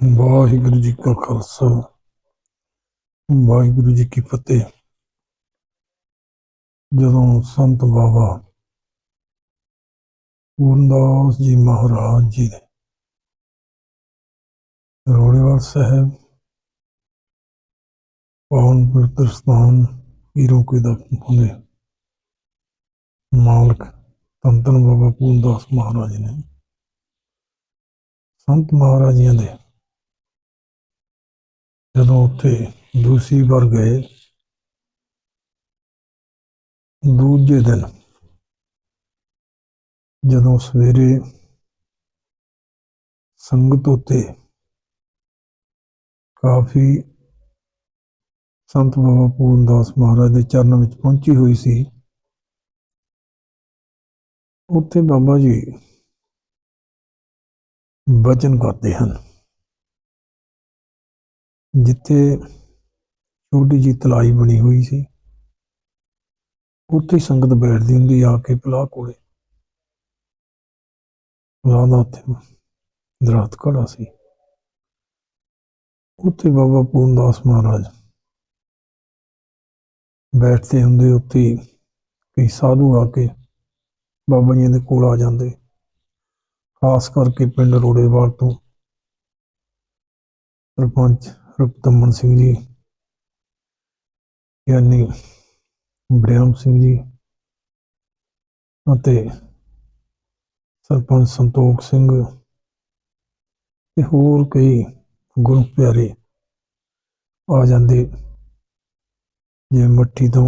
ਵਾਹਿਗੁਰੂ ਜੀ ਕਾ ਖਾਲਸਾ, ਵਾਹਿਗੁਰੂ ਜੀ ਕੀ ਫਤਿਹ। ਜਦੋਂ ਸੰਤ ਬਾਬਾ ਪੂਰਨਦਾਸ ਜੀ ਮਹਾਰਾਜ ਜੀ ਨੇ ਰੋੜੇਵਾਲ ਸਾਹਿਬ ਪਾਵਨ ਪਵਿੱਤਰ ਸਥਾਨ ਪੀਰੋਂ ਦਾ ਹੁੰਦੇ ਮਾਲਕ ਧੰਨ ਬਾਬਾ ਪੂਰਨਦਾਸ ਮਹਾਰਾਜ ਨੇ ਸੰਤ ਮਹਾਰਾਜਿਆਂ ਦੇ ਜਦੋਂ ਉੱਥੇ ਦੂਸਰੀ ਵਾਰ ਗਏ, ਦੂਜੇ ਦਿਨ ਜਦੋਂ ਸਵੇਰੇ ਸੰਗਤ ਉੱਤੇ ਕਾਫੀ ਸੰਤ ਬਾਬਾ ਪੂਰਨਦਾਸ ਮਹਾਰਾਜ ਦੇ ਚਰਨਾਂ ਵਿੱਚ ਪਹੁੰਚੀ ਹੋਈ ਸੀ, ਉੱਥੇ ਬਾਬਾ ਜੀ ਬਚਨ ਕਰਦੇ ਹਨ। ਜਿੱਥੇ ਛੋਟੀ ਜਿਹੀ ਤਲਾਈ ਬਣੀ ਹੋਈ ਸੀ, ਉੱਥੇ ਹੀ ਸੰਗਤ ਬੈਠਦੀ ਹੁੰਦੀ ਆ ਕੇ ਪਲਾਹ ਕੋਲੇ। ਪਲਾਹ ਦਾ ਉੱਥੇ ਦਰਖਤ ਖੜਾ ਸੀ। ਉੱਥੇ ਬਾਬਾ ਪੂਰਨਦਾਸ ਮਹਾਰਾਜ ਬੈਠਦੇ ਹੁੰਦੇ, ਉੱਥੇ ਕਈ ਸਾਧੂ ਆ ਕੇ ਬਾਬਾ ਜੀ ਦੇ ਕੋਲ ਆ ਜਾਂਦੇ। ਖਾਸ ਕਰਕੇ ਪਿੰਡ ਰੋੜੇਵਾਲ ਤੋਂ ਸਰਪੰਚ ਰੁਪਤਮਨ ਸਿੰਘ ਜੀ ਯਾਨੀ ਬ੍ਰਿਆਮ ਸਿੰਘ ਜੀ ਅਤੇ ਸਰਪੰਚ ਸੰਤੋਖ ਸਿੰਘ ਤੇ ਹੋਰ ਕਈ ਗੁਰੂ ਪਿਆਰੇ ਆ ਜਾਂਦੇ, ਜਿਵੇਂ ਮੱਠੀ ਤੋਂ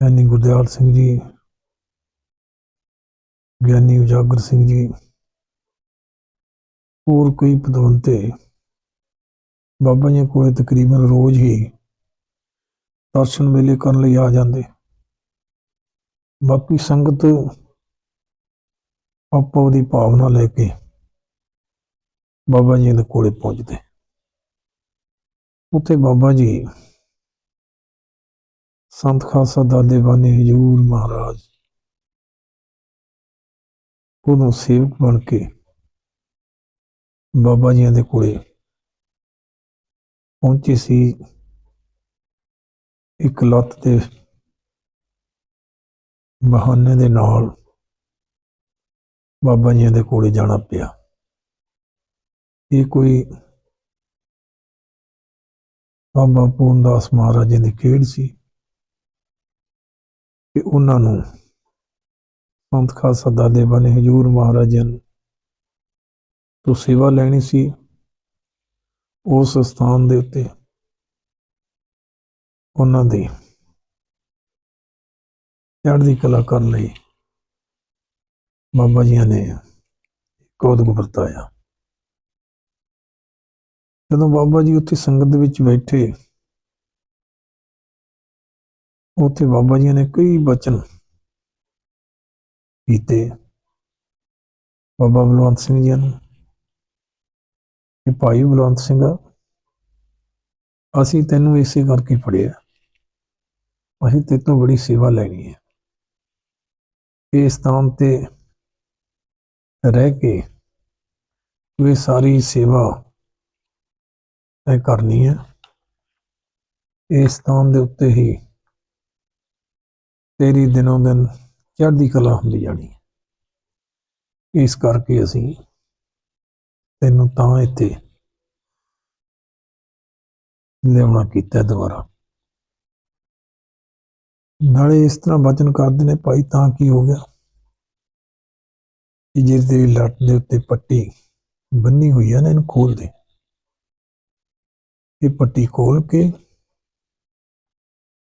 ਗਿਆਨੀ ਗੁਰਦਿਆਲ ਸਿੰਘ ਜੀ, ਗਿਆਨੀ ਉਜਾਗਰ ਸਿੰਘ ਜੀ, ਹੋਰ ਕਈ ਪਦਵੰਤੇ ਬਾਬਾ ਜੀ ਕੋਲ ਤਕਰੀਬਨ ਰੋਜ਼ ਹੀ ਦਰਸ਼ਨ ਮੇਲੇ ਕਰਨ ਲਈ ਆ ਜਾਂਦੇ। ਬਾਕੀ ਸੰਗਤ ਆਪੋ ਦੀ ਭਾਵਨਾ ਲੈ ਕੇ ਬਾਬਾ ਜੀ ਦੇ ਕੋਲੇ ਪਹੁੰਚਦੇ। ਉੱਥੇ ਬਾਬਾ ਜੀ ਸੰਤ ਖਾਲਸਾ ਦਾਦੇ ਬਾਨੀ ਹਜੂਰ ਮਹਾਰਾਜ ਉਦੋਂ ਸੇਵਕ ਬਣ ਕੇ ਬਾਬਾ ਜੀਆਂ ਦੇ ਕੋਲੇ ਪਹੁੰਚੇ ਸੀ ਇੱਕ ਲੱਤ ਦੇ ਬਹਾਨੇ ਦੇ ਨਾਲ ਬਾਬਾ ਜੀਆਂ ਦੇ ਕੋਲੇ ਜਾਣਾ ਪਿਆ। ਇਹ ਕੋਈ ਬਾਬਾ ਪੂਰਨਦਾਸ ਮਹਾਰਾਜ ਜੀ ਦੀ ਖੇਡ ਸੀ ਕਿ ਉਹਨਾਂ ਨੂੰ ਸੰਤ ਖਾਲਸਾ ਦਾਦੇ ਬਣੇ ਹਜੂਰ ਮਹਾਰਾਜਨ ਤੋਂ ਸੇਵਾ ਲੈਣੀ ਸੀ। ਉਸ ਸਥਾਨ ਦੇ ਉੱਤੇ, ਉਹਨਾਂ ਦੀ ਚੜ੍ਹਦੀ ਕਲਾ ਕਰਨ ਲਈ ਬਾਬਾ ਜੀਆਂ ਨੇ ਕੌਤਕ ਵਰਤਾਇਆ। ਜਦੋਂ ਬਾਬਾ ਜੀ ਉੱਥੇ ਸੰਗਤ ਦੇ ਵਿੱਚ ਬੈਠੇ, ਉੱਥੇ ਬਾਬਾ ਜੀ ਨੇ ਕਈ ਬਚਨ ਕੀਤੇ। ਬਾਬਾ ਬਲਵੰਤ ਸਿੰਘ ਜੀ ਨੂੰ ਕਿ ਭਾਈ ਬਲਵੰਤ ਸਿੰਘ, ਅਸੀਂ ਤੈਨੂੰ ਇਸੇ ਕਰਕੇ ਪੜਿਆ ਅਸੀਂ ਤੇ ਤੋਂ ਬੜੀ ਸੇਵਾ ਲੈਣੀ ਹੈ। ਇਸ ਸਥਾਨ ਤੇ ਰਹਿ ਕੇ ਇਹ ਸਾਰੀ ਸੇਵਾ ਤੈ ਕਰਨੀ ਹੈ। ਇਸ ਸਥਾਨ ਦੇ ਉੱਤੇ ਹੀ ਤੇਰੀ ਦਿਨੋਂ ਦਿਨ ਚੜ੍ਹਦੀ ਕਲਾ ਹੁੰਦੀ ਜਾਣੀ ਇਸ ਕਰਕੇ ਅਸੀਂ ਤੈਨੂੰ ਤਾਂ ਇੱਥੇ ਲਿਆਉਣਾ ਕੀਤਾ ਦੁਬਾਰਾ। ਨਾਲੇ ਇਸ ਤਰ੍ਹਾਂ ਵਚਨ ਕਰਦੇ ਨੇ, ਭਾਈ ਤਾਂ ਕੀ ਹੋ ਗਿਆ? ਕਿ ਜੇ ਤੇਰੀ ਲੱਟ ਦੇ ਉੱਤੇ ਪੱਟੀ ਬੰਨੀ ਹੋਈ ਹੈ ਨਾ ਇਹਨੂੰ ਖੋਲ ਦੇ। ਇਹ ਪੱਟੀ ਖੋਲ ਕੇ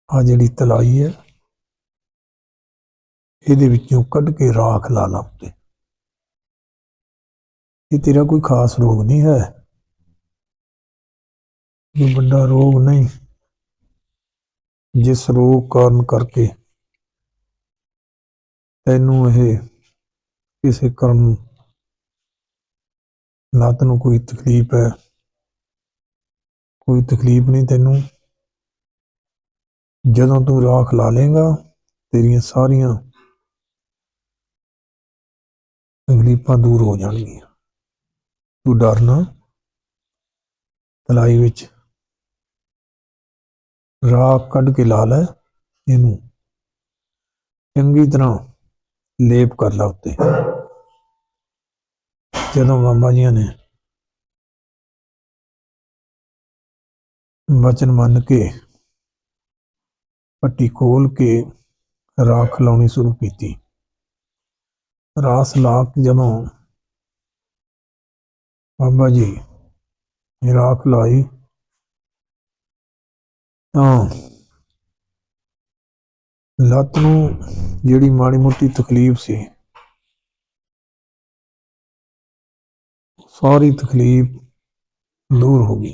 ਆ ਜਿਹੜੀ ਤਲਾਈ ਹੈ, ਇਹਦੇ ਵਿੱਚੋਂ ਕੱਢ ਕੇ ਰਾਖ ਲਾ ਲਾ ਉੱਤੇ। ਇਹ ਤੇਰਾ ਕੋਈ ਖਾਸ ਰੋਗ ਨਹੀਂ ਹੈ। ਕੋਈ ਵੱਡਾ ਰੋਗ ਨਹੀਂ। ਜਿਸ ਰੋਗ ਕਾਰਨ ਕਰਕੇ ਤੈਨੂੰ ਇਹ ਕਿਸੇ ਕਰਨ ਲੱਤ ਨੂੰ ਕੋਈ ਤਕਲੀਫ ਹੈ। ਕੋਈ ਤਕਲੀਫ ਨਹੀਂ ਤੈਨੂੰ। ਜਦੋਂ ਤੂੰ ਰਾਖ ਲਾ ਲੇਗਾ ਤੇਰੀਆਂ ਸਾਰੀਆਂ ਤਕਲੀਫਾਂ ਦੂਰ ਹੋ ਜਾਣਗੀਆਂ। ਤੂੰ ਡਰਨਾ ਤਲਾਈ ਵਿੱਚ ਰਾਖ ਕੱਢ ਕੇ ਲਾ ਲੈ ਇਹਨੂੰ। ਚੰਗੀ ਤਰ੍ਹਾਂ ਲੇਪ ਕਰ ਲਾ ਉੱਤੇ। ਜਦੋਂ ਬਾਬਾ ਜੀਆਂ ਨੇ ਵਚਨ ਮੰਨ ਕੇ ਪੱਟੀ ਖੋਲ ਕੇ ਰਾਖ ਲਾਉਣੀ ਸ਼ੁਰੂ ਕੀਤੀ। ਰਾਸ ਲਾ ਕੇ ਜਦੋਂ ਬਾਬਾ ਜੀ ਨੇ ਰਾਖ ਲਾਈ। ਤਾਂ ਲੱਤ ਨੂੰ ਜਿਹੜੀ ਮਾੜੀ ਮੋਟੀ ਤਕਲੀਫ ਸੀ, ਸਾਰੀ ਤਕਲੀਫ ਦੂਰ ਹੋ ਗਈ।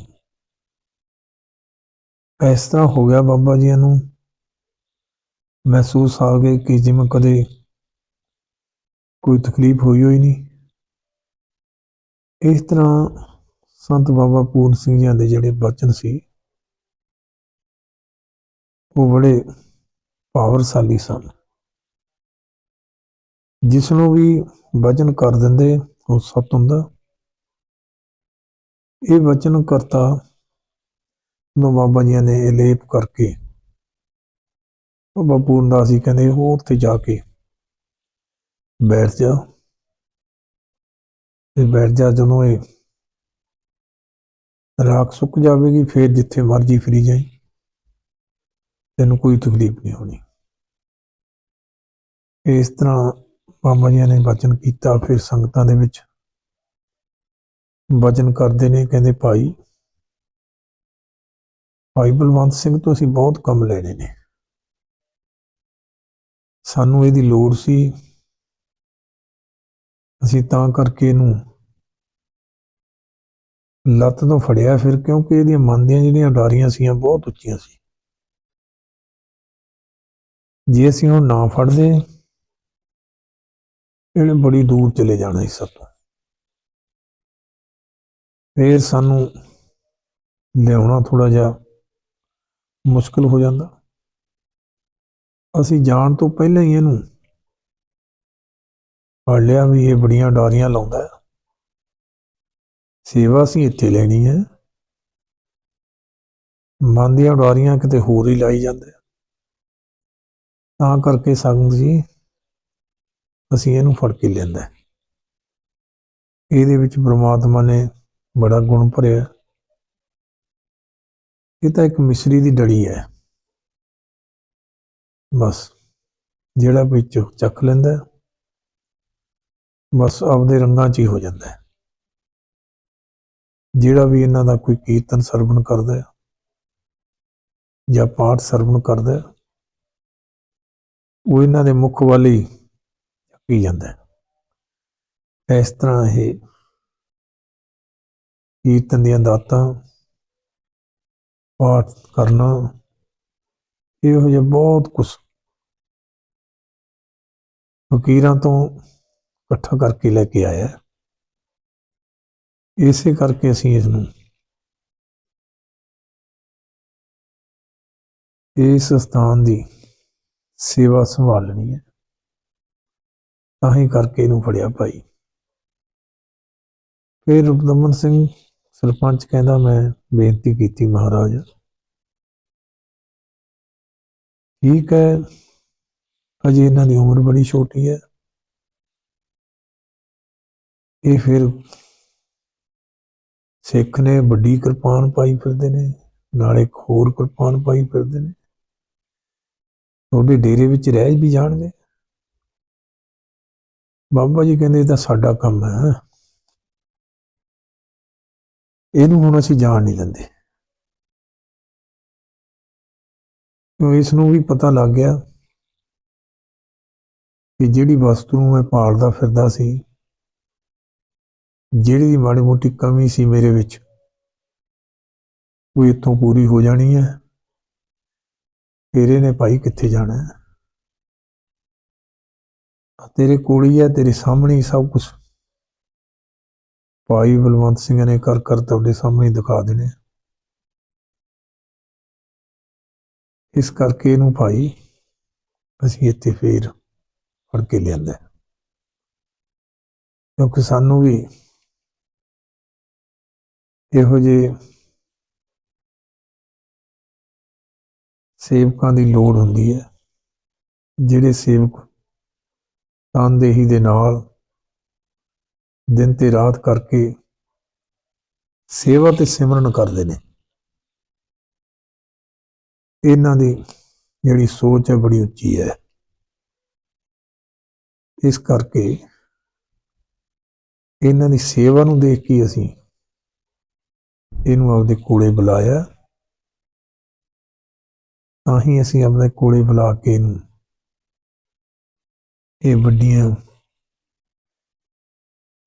ਇਸ ਤਰ੍ਹਾਂ ਹੋ ਗਿਆ ਬਾਬਾ ਜੀ ਨੂੰ ਮਹਿਸੂਸ ਆ ਗਏ ਕਿ ਜਿਵੇਂ ਕਦੇ ਕੋਈ ਤਕਲੀਫ ਹੋਈ ਹੋਈ ਨਹੀਂ। ਇਸ ਤਰ੍ਹਾਂ ਸੰਤ ਬਾਬਾ ਪੂਰਨ ਸਿੰਘ ਜੀ ਦੇ ਜਿਹੜੇ ਬਚਨ ਸੀ, ਉਹ ਬੜੇ ਪਾਵਰਸ਼ਾਲੀ ਸਨ। ਜਿਸ ਨੂੰ ਵੀ ਵਚਨ ਕਰ ਦਿੰਦੇ, ਉਹ ਸਤ ਹੁੰਦਾ। ਇਹ ਵਚਨ ਕਰਤਾ ਨੂੰ ਬਾਬਾ ਜੀ ਨੇ ਇਹ ਲੇਪ ਕਰਕੇ, ਬਾਬਾ ਪੂਰਨਦਾਸ ਜੀ ਕਹਿੰਦੇ, ਉਹ ਉੱਥੇ ਜਾ ਕੇ ਬੈਠ ਜਾ। ਤੇ ਬੈਠ ਜਾ ਜਦੋਂ ਇਹ ਰਾਖ ਸੁੱਕ ਜਾਵੇਗੀ, ਫਿਰ ਜਿੱਥੇ ਮਰਜ਼ੀ ਫਰੀ ਜਾਈ। ਤੈਨੂੰ ਕੋਈ ਤਕਲੀਫ ਨਹੀਂ ਹੋਣੀ। ਇਸ ਤਰ੍ਹਾਂ ਬਾਬਾ ਜੀ ਨੇ ਬਚਨ ਕੀਤਾ, ਫਿਰ ਸੰਗਤਾਂ ਦੇ ਵਿੱਚ ਬਚਨ ਕਰਦੇ ਨੇ, ਕਹਿੰਦੇ ਭਾਈ ਭਾਈ ਬਲਵੰਤ ਸਿੰਘ ਤੋਂ ਅਸੀਂ ਬਹੁਤ ਕੰਮ ਲੈਣੇ ਨੇ। ਸਾਨੂੰ ਇਹਦੀ ਲੋੜ ਸੀ। ਅਸੀਂ ਤਾਂ ਕਰਕੇ ਇਹਨੂੰ ਲੱਤ ਤੋਂ ਫੜਿਆ ਫਿਰ, ਕਿਉਂਕਿ ਇਹਦੀਆਂ ਮਨ ਦੀਆਂ ਜਿਹੜੀਆਂ ਉਡਾਰੀਆਂ ਸੀਆਂ ਬਹੁਤ ਉੱਚੀਆਂ ਸੀ। ਜੇ ਅਸੀਂ ਉਹਨੂੰ ਨਾ ਫੜਦੇ, ਇਹਨੇ ਬੜੀ ਦੂਰ ਚਲੇ ਜਾਣਾ ਇਸ ਤੋਂ। ਫਿਰ ਸਾਨੂੰ ਲਿਆਉਣਾ ਥੋੜਾ ਜਿਹਾ ਮੁਸ਼ਕਲ ਹੋ ਜਾਂਦਾ। ਅਸੀਂ ਜਾਣ ਤੋਂ ਪਹਿਲਾਂ ਹੀ ਇਹਨੂੰ ਪੜ ਲਿਆ ਵੀ ਇਹ ਬੜੀਆਂ ਡਾਰੀਆਂ ਲਾਉਂਦਾ ਸੇਵਾ ਅਸੀਂ ਇੱਥੇ ਲੈਣੀ ਹੈ। ਮਨ ਦੀਆਂ ਡਾਰੀਆਂ ਕਿਤੇ ਹੋਰ ਹੀ ਲਾਈ ਜਾਂਦੇ ਤਾਂ ਕਰਕੇ ਸੰਗਤ ਜੀ, ਅਸੀਂ ਇਹਨੂੰ ਫੜ ਕੇ ਲੈਂਦਾ ਇਹਦੇ ਵਿੱਚ ਪ੍ਰਮਾਤਮਾ ਨੇ ਬੜਾ ਗੁਣ ਭਰਿਆ ਇਹ ਤਾਂ ਇੱਕ ਮਿਸਰੀ ਦੀ ਡੜੀ ਹੈ। ਬਸ, ਜਿਹੜਾ ਵਿੱਚ ਚੱਕ ਲੈਂਦਾ ਬਸ ਆਪਦੇ ਰੰਗਾਂ 'ਚ ਹੀ ਹੋ ਜਾਂਦਾ ਹੈ। ਜਿਹੜਾ ਵੀ ਇਹਨਾਂ ਦਾ ਕੋਈ ਕੀਰਤਨ ਸਰਵਣ ਕਰਦਾ ਹੈ ਜਾਂ ਪਾਠ ਸਰਵਣ ਕਰਦਾ ਹੈ, ਉਹ ਇਹਨਾਂ ਦੇ ਮੁੱਖ ਵੱਲ ਹੀ ਚੱਕੀ ਜਾਂਦਾ ਹੈ। ਇਸ ਤਰ੍ਹਾਂ ਇਹ ਕੀਰਤਨ ਦੀਆਂ ਦਾਤਾਂ, ਪਾਠ ਕਰਨਾ, ਇਹੋ ਜਿਹਾ ਬਹੁਤ ਕੁਝ ਫਕੀਰਾਂ ਤੋਂ ਇਕੱਠਾ ਕਰਕੇ ਲੈ ਕੇ ਆਇਆ ਇਸੇ ਕਰਕੇ ਅਸੀਂ ਇਸ ਨੂੰ ਇਸ ਸਥਾਨ ਦੀ ਸੇਵਾ ਸੰਭਾਲਣੀ ਹੈ। ਤਾਂ ਹੀ ਕਰਕੇ ਇਹਨੂੰ ਫੜਿਆ ਭਾਈ। ਫਿਰ ਰੁਪਦਮਨ ਸਿੰਘ ਸਰਪੰਚ ਕਹਿੰਦਾ, ਮੈਂ ਬੇਨਤੀ ਕੀਤੀ ਮਹਾਰਾਜ। ਠੀਕ ਹੈ, ਅਜੇ ਇਹਨਾਂ ਦੀ ਉਮਰ ਬੜੀ ਛੋਟੀ ਹੈ। ਇਹ ਫਿਰ ਸਿੱਖ ਨੇ ਵੱਡੀ ਕਿਰਪਾਨ ਪਾਈ ਫਿਰਦੇ ਨੇ, ਨਾਲੇ ਇੱਕ ਹੋਰ ਕਿਰਪਾਨ ਪਾਈ ਫਿਰਦੇ ਨੇ। ਤੁਹਾਡੇ ਡੇਰੇ ਵਿੱਚ ਰਹਿ ਵੀ ਜਾਣਗੇ। ਬਾਬਾ ਜੀ ਕਹਿੰਦੇ ਇਹ ਤਾਂ ਸਾਡਾ ਕੰਮ ਹੈ। ਇਹਨੂੰ ਹੁਣ ਅਸੀਂ ਜਾਣ ਨਹੀਂ ਦਿੰਦੇ। ਕਿਉਂ? ਇਸ ਨੂੰ ਵੀ ਪਤਾ ਲੱਗ ਗਿਆ ਕਿ ਜਿਹੜੀ ਵਸਤੂ ਨੂੰ ਮੈਂ ਪਾਲਦਾ ਫਿਰਦਾ ਸੀ ਜਿਹੜੀ ਮਾੜੀ ਮੋਟੀ ਕਮੀ ਸੀ ਮੇਰੇ ਵਿੱਚ, ਉਹ ਇੱਥੋਂ ਪੂਰੀ ਹੋ ਜਾਣੀ ਹੈ। ਫਿਰ ਇਹਨੇ ਭਾਈ ਕਿੱਥੇ ਜਾਣਾ ਹੈ? ਤੇਰੇ ਕੋਲ ਹੀ ਹੈ, ਤੇਰੇ ਸਾਹਮਣੇ ਹੀ ਸਭ ਕੁਝ ਭਾਈ ਬਲਵੰਤ ਸਿੰਘ ਨੇ ਕਰ ਕਰ ਤੁਹਾਡੇ ਸਾਹਮਣੇ ਦਿਖਾ ਦੇਣੇ। ਇਸ ਕਰਕੇ ਇਹਨੂੰ ਭਾਈ ਅਸੀਂ ਇੱਥੇ ਫੇਰ ਫੜ ਕੇ ਲਿਆਂਦਾ ਕਿਉਂਕਿ ਸਾਨੂੰ ਵੀ ਇਹੋ ਜਿਹੇ ਸੇਵਕਾਂ ਦੀ ਲੋੜ ਹੁੰਦੀ ਹੈ, ਜਿਹੜੇ ਸੇਵਕ ਤਨਦੇਹੀ ਦੇ ਨਾਲ ਦਿਨ ਤੇ ਰਾਤ ਕਰਕੇ ਸੇਵਾ ਤੇ ਸਿਮਰਨ ਕਰਦੇ ਨੇ। ਇਹਨਾਂ ਦੀ ਜਿਹੜੀ ਸੋਚ ਹੈ, ਬੜੀ ਉੱਚੀ ਹੈ। ਇਸ ਕਰਕੇ ਇਹਨਾਂ ਦੀ ਸੇਵਾ ਨੂੰ ਦੇਖ ਕੇ ਅਸੀਂ ਇਹਨੂੰ ਆਪਦੇ ਕੋਲੇ ਬੁਲਾਇਆ। ਤਾਂ ਹੀ ਅਸੀਂ ਆਪਣੇ ਕੋਲੇ ਬੁਲਾ ਕੇ ਇਹਨੂੰ ਇਹ ਵੱਡੀਆਂ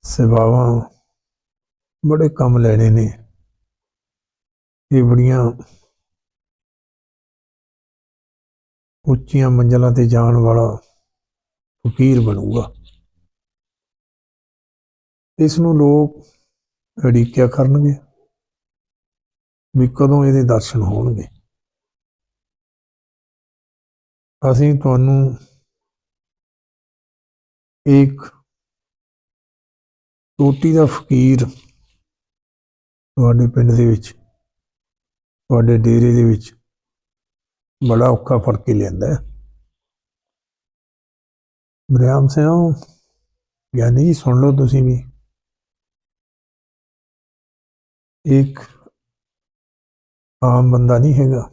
ਸੇਵਾਵਾਂ ਬੜੇ ਕੰਮ ਲੈਣੇ ਨੇ। ਇਹ ਬੜੀਆਂ ਉੱਚੀਆਂ ਮੰਜ਼ਲਾਂ ਤੇ ਜਾਣ ਵਾਲਾ ਫਕੀਰ ਬਣੂਗਾ। ਇਸ ਨੂੰ ਲੋਕ ਅੜੀਕਿਆ ਕਰਨਗੇ। ਵੀ ਕਦੋਂ ਇਹਦੇ ਦਰਸ਼ਨ ਹੋਣਗੇ? ਅਸੀਂ ਤੁਹਾਨੂੰ ਇੱਕ ਟੋਟੀ ਦਾ ਫਕੀਰ ਤੁਹਾਡੇ ਪਿੰਡ ਦੇ ਵਿੱਚ, ਤੁਹਾਡੇ ਡੇਰੇ ਦੇ ਵਿੱਚ ਬੜਾ ਔਖਾ ਫੜ ਕੇ ਲਿਆਂਦਾ ਹੈ। ਬਰਿਆਮ ਸਿੰਘ ਗਿਆਨੀ ਜੀ ਸੁਣ ਲਓ ਤੁਸੀਂ ਵੀ। ਇੱਕ ਆਮ ਬੰਦਾ ਨਹੀਂ ਹੈਗਾ।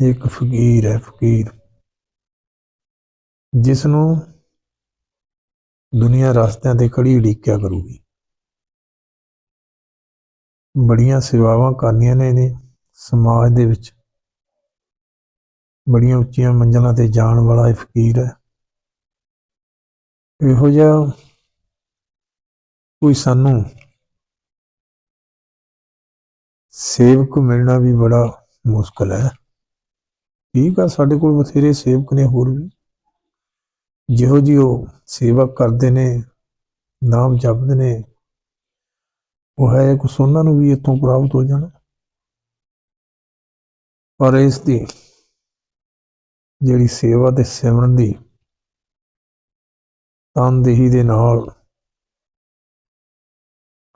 ਇੱਕ ਫਕੀਰ ਹੈ ਫਕੀਰ। ਜਿਸ ਨੂੰ ਦੁਨੀਆ ਰਸਤਿਆਂ ਤੇ ਖੜੀ ਉਡੀਕਿਆ ਕਰੂਗੀ। ਬੜੀਆਂ ਸੇਵਾਵਾਂ ਕਰਨੀਆਂ ਨੇ ਇਹਨੇ ਸਮਾਜ ਦੇ ਵਿੱਚ। ਬੜੀਆਂ ਉੱਚੀਆਂ ਮੰਜ਼ਲਾਂ ਤੇ ਜਾਣ ਵਾਲਾ ਇਹ ਫਕੀਰ ਹੈ। ਇਹੋ ਜਿਹਾ ਕੋਈ ਸਾਨੂੰ ਸੇਵਕ ਮਿਲਣਾ ਵੀ ਬੜਾ ਮੁਸ਼ਕਲ ਹੈ। ਠੀਕ ਆ, ਸਾਡੇ ਕੋਲ ਬਥੇਰੇ ਸੇਵਕ ਨੇ ਹੋਰ ਵੀ। ਜਿਹੋ ਜਿਹੀ ਉਹ ਸੇਵਾ ਕਰਦੇ ਨੇ, ਨਾਮ ਜਪਦੇ ਨੇ, ਉਹ ਹੈ ਕੁਛ ਉਹਨਾਂ ਨੂੰ ਵੀ ਇੱਥੋਂ ਪ੍ਰਾਪਤ ਹੋ ਜਾਣਾ। ਪਰ ਇਸ ਦੀ ਜਿਹੜੀ ਸੇਵਾ ਤੇ ਸਿਮਰਨ ਦੀ ਤਨਦੇਹੀ ਦੇ ਨਾਲ,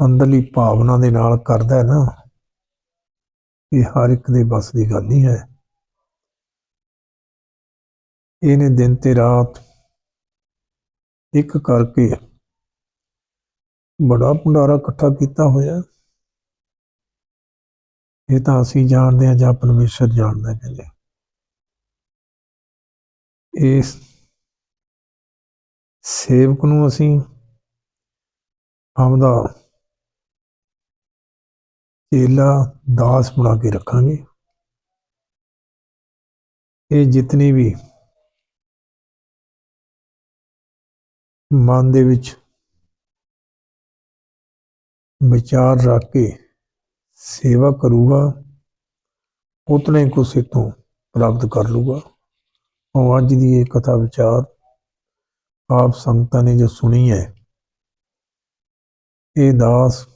ਅੰਦਰਲੀ ਭਾਵਨਾ ਦੇ ਨਾਲ ਕਰਦਾ ਹੈ ਨਾ ਇਹ ਹਰ ਇੱਕ ਦੇ ਬਸ ਦੀ ਗੱਲ ਨਹੀਂ ਹੈ। ਇਹਨੇ ਦਿਨ ਤੇ ਰਾਤ ਇੱਕ ਕਰਕੇ ਬੜਾ ਭੰਡਾਰਾ ਇਕੱਠਾ ਕੀਤਾ ਹੋਇਆ। ਇਹ ਤਾਂ ਅਸੀਂ ਜਾਣਦੇ ਹਾਂ ਜਾਂ ਪਰਮੇਸ਼ਰ ਜਾਣਦਾ ਕਹਿੰਦੇ ਇਸ ਸੇਵਕ ਨੂੰ ਅਸੀਂ ਆਪਦਾ ਚੇਲਾ ਦਾਸ ਬਣਾ ਕੇ ਰੱਖਾਂਗੇ। ਇਹ ਜਿਤਨੀ ਵੀ ਮਨ ਦੇ ਵਿੱਚ ਵਿਚਾਰ ਰੱਖ ਕੇ ਸੇਵਾ ਕਰੂਗਾ, ਉਤਨੇ ਕੁਛ ਤੋਂ ਪ੍ਰਾਪਤ ਕਰ ਲੂਗਾ ਉਹ ਅੱਜ ਦੀ ਇਹ ਕਥਾ ਵਿਚਾਰ ਆਪ ਸੰਗਤਾਂ ਨੇ ਜੋ ਸੁਣੀ ਹੈ, ਇਹ ਦਾਸ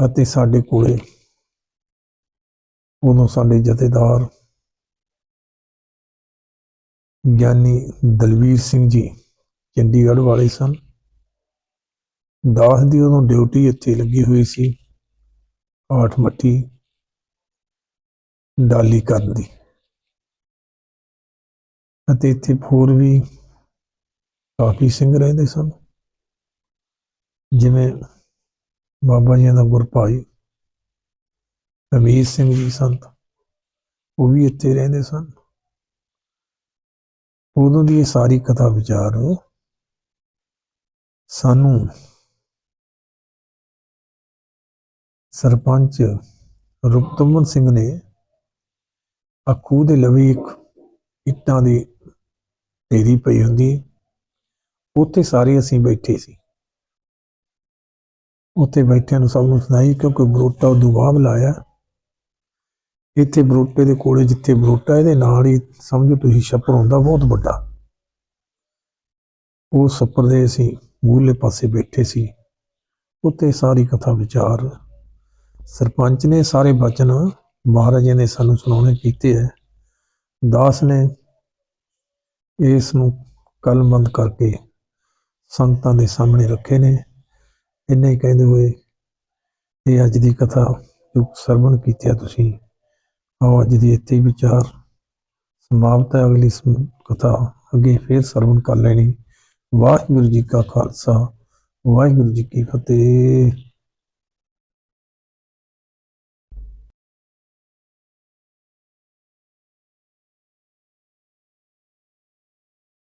ਅਤੇ ਸਾਡੇ ਕੋਲੇ ਉਦੋਂ ਸਾਡੇ ਜਥੇਦਾਰ ਗਿਆਨੀ ਦਲਵੀਰ ਸਿੰਘ ਜੀ, ਚੰਡੀਗੜ੍ਹ ਵਾਲੇ ਸਨ। ਦਾਸ ਦੀ ਉਦੋਂ ਡਿਊਟੀ ਇੱਥੇ ਲੱਗੀ ਹੋਈ ਸੀ, ਆਠ ਮੱਠੀ ਡਾਲੀ ਕਰਨ ਦੀ। ਅਤੇ ਇੱਥੇ ਹੋਰ ਵੀ ਕਾਫੀ ਸਿੰਘ ਰਹਿੰਦੇ ਸਨ, ਜਿਵੇਂ ਬਾਬਾ ਜੀ ਦਾ ਗੁਰਭਾਈ ਰਮੀਤ ਸਿੰਘ ਜੀ ਸੰਤ, ਉਹ ਵੀ ਇੱਥੇ ਰਹਿੰਦੇ ਸਨ। ਉਦੋਂ ਦੀ ਇਹ ਸਾਰੀ ਕਥਾ ਵਿਚਾਰ ਸਾਨੂੰ ਸਰਪੰਚ ਰੁਪਤਮਨ ਸਿੰਘ ਨੇ ਅਖੂ ਦੇ ਲਵੀ ਇੱਕ ਇੱਟਾਂ ਦੀ ਢੇਰੀ ਪਈ ਹੁੰਦੀ, ਉੱਥੇ ਸਾਰੇ ਅਸੀਂ ਬੈਠੇ ਸੀ। ਉੱਥੇ ਬੈਠਿਆਂ ਨੂੰ ਸਭ ਨੂੰ ਸੁਣਾਈ ਕਿਉਂਕਿ ਬਰੋਟਾ ਉਦੋਂ ਬਾਅਦ ਲਾਇਆ। ਇੱਥੇ ਬਰੋਟੇ ਦੇ ਕੋਲੇ ਜਿੱਥੇ ਬਰੋਟਾ, ਇਹਦੇ ਨਾਲ ਹੀ ਸਮਝੋ ਤੁਸੀਂ ਛੱਪਰ ਹੁੰਦਾ ਬਹੁਤ ਵੱਡਾ। ਉਹ ਛੱਪਰ ਦੇ ਅਸੀਂ ਮੂਹਲੇ ਪਾਸੇ ਬੈਠੇ ਸੀ। ਉੱਥੇ ਸਾਰੀ ਕਥਾ ਵਿਚਾਰ। ਸਰਪੰਚ ਨੇ ਸਾਰੇ ਬਚਨ ਮਹਾਰਾਜਾ ਨੇ ਸਾਨੂੰ ਸੁਣਾਉਣੇ ਕੀਤੇ ਹੈ। ਦਾਸ ਨੇ ਇਸ ਨੂੰ ਕਲਮਬੰਦ ਕਰਕੇ ਸੰਤਾਂ ਦੇ ਸਾਹਮਣੇ ਰੱਖੇ ਨੇ। ਇੰਨੇ ਹੀ ਕਹਿੰਦੇ ਹੋਏ ਇਹ ਅੱਜ ਦੀ ਕਥਾ ਜੋ ਸਰਵਣ ਕੀਤੀ ਤੁਸੀਂ, ਆਓ ਅੱਜ ਦੀ ਇੱਥੇ ਵਿਚਾਰ ਸਮਾਪਤ ਹੈ ਅਗਲੀ ਸਮ- ਕਥਾ। ਅੱਗੇ ਫੇਰ ਸਰਵਣ ਕਰ ਲੈਣੀ। ਵਾਹਿਗੁਰੂ ਜੀ ਕਾ ਖਾਲਸਾ, ਵਾਹਿਗੁਰੂ ਜੀ ਕੀ ਫਤਿਹ।